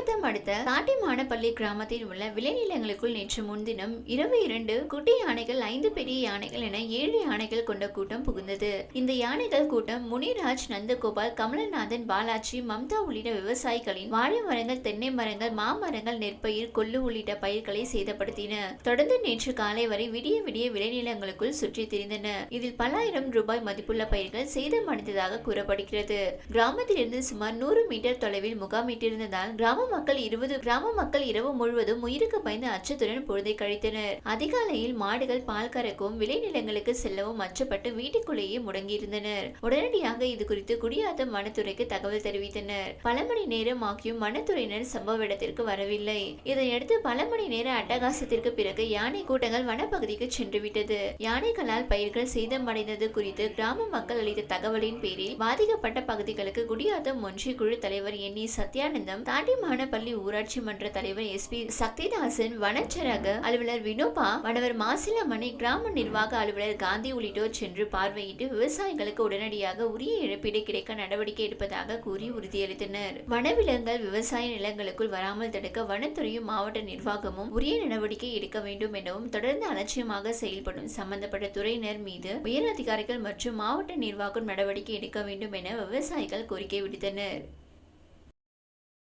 குடியாத்தம் அடுத்த காட்டிமானப்பள்ளி கிராமத்தில் உள்ள விளைநிலங்களுக்குள் நேற்று முன்தினம் இரவு இரண்டு குட்டி யானைகள் ஐந்து பெரிய யானைகள் என ஏழு யானைகள் கொண்ட கூட்டம் புகுந்தது. இந்த யானைகள் கூட்டம் முனிராஜ் நந்தகோபால் கமலநாதன் பாலாஜி மம்தா உள்ளிட்ட விவசாயிகளின் வாழை மரங்கள் தென்னை மரங்கள் மாமரங்கள் நெற்பயிர் கொள்ளு உள்ளிட்ட பயிர்களை சேதப்படுத்தின. தொடர்ந்து நேற்று காலை வரை விடிய விடிய விளைநிலங்களுக்குள் சுற்றி திரிந்தன. இதில் பல்லாயிரம் ரூபாய் மதிப்புள்ள பயிர்கள் சேதமடைந்ததாக கூறப்படுகிறது. கிராமத்திலிருந்து சுமார் நூறு மீட்டர் தொலைவில் முகாமிட்டிருந்ததால் கிராம மக்கள் இருபது கிராம மக்கள் இரவு முழுவதும் உயிருக்கு பயந்து அச்சத்துடன் பொழுதை கழித்தனர். அதிகாலையில் மாடுகள் பால் கறக்கவும் விளைநிலங்களுக்கு செல்லவும் அச்சப்பட்டு வீட்டுக்குள்ளேயே முடங்கியிருந்தனர். உடனடியாக இது குறித்து குடியாத்தம் வனத்துறைக்கு தகவல் தெரிவித்தனர். பல மணி நேரம் ஆகியும் வனத்துறையினர் சம்பவ இடத்திற்கு வரவில்லை. இதனையடுத்து பல மணி நேர அட்டகாசத்திற்கு பிறகு யானை கூட்டங்கள் வனப்பகுதிக்கு சென்றுவிட்டது. யானைகளால் பயிர்கள் சேதமடைந்தது குறித்து கிராம மக்கள் அளித்த தகவலின் பேரில் பாதிக்கப்பட்ட பகுதிகளுக்கு குடியாத்தம் ஒன்றிய குழு தலைவர் என். இ சத்யானந்தம் பள்ளி ஊராட்சி மன்ற தலைவர் எஸ் பி சக்திதாசன் வனச்சரக அலுவலர் வினோபா வனவர் மாசிலமணி கிராம நிர்வாக அலுவலர் காந்தி உள்ளிட்டோர் சென்று பார்வையிட்டு விவசாயிகளுக்கு உடனடியாக உரிய இழப்பீடு கிடைக்க நடவடிக்கை எடுப்பதாக கூறி உறுதியளித்தனர். வனவிலங்குகள் விவசாய நிலங்களுக்குள் வராமல் தடுக்க வனத்துறையும் மாவட்ட நிர்வாகமும் உரிய நடவடிக்கை எடுக்க வேண்டும் எனவும் தொடர்ந்து அலட்சியமாக செயல்படும் சம்பந்தப்பட்ட துறையினர் மீது உயர் அதிகாரிகள் மற்றும் மாவட்ட நிர்வாகம் நடவடிக்கை எடுக்க வேண்டும் என விவசாயிகள் கோரிக்கை விடுத்தனர்.